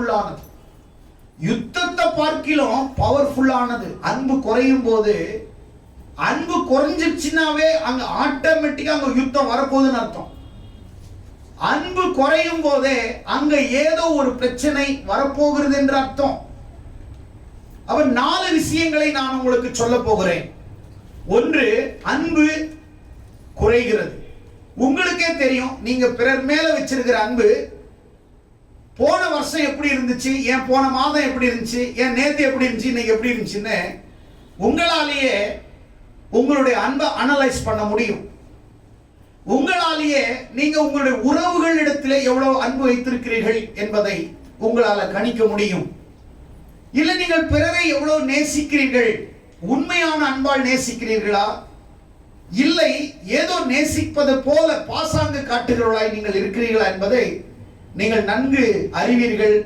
பவர்ஃபுல்லானது யுத்தத்தை பார்க்கிலும் பவர்ஃபுல்லானது அன்பு குறையும் போது அன்பு குறைஞ்சிருச்சுனாவே அங்க ஆட்டோமேட்டிக்கா அங்க யுத்தம் வரப்போகுதுன்னு அர்த்தம். அன்பு குறையும் போதே அங்க ஏதோ ஒரு பிரச்சனை வரப்போகிறது என்று அர்த்தம். அப்ப நாலு விஷயங்களை நான் உங்களுக்கு சொல்ல போகிறேன். ஒன்று அன்பு குறைகிறது. உங்களுக்கே தெரியும் நீங்க பிறர் மேல வச்சிருக்கிற அன்பு போன வருஷம் எப்படி இருந்துச்சு? ஏன் போன மாதம் எப்படி இருந்துச்சு? ஏன் நேத்து எப்படி இருந்துச்சு? இன்னைக்கு எப்படி இருந்துச்சுன்னு உங்களாலேயே உங்களுடைய அன்பை அனலைஸ் பண்ண முடியும். உங்களாலேயே நீங்க உங்களுடைய உறவுகளிடத்தில் எவ்வளவு அன்பு வைத்திருக்கிறீர்கள் என்பதை உங்களால கணிக்க முடியும். இல்லை நீங்கள் பிறரை எவ்வளவு நேசிக்கிறீர்கள்? உண்மையான அன்பால் நேசிக்கிறீர்களா? இல்லை ஏதோ நேசிப்பது போல பாசாங்கு காட்டுகிறவர்களாய் நீங்கள் இருக்கிறீர்களா என்பதை நீங்கள் நன்கு அறிவீர்கள்.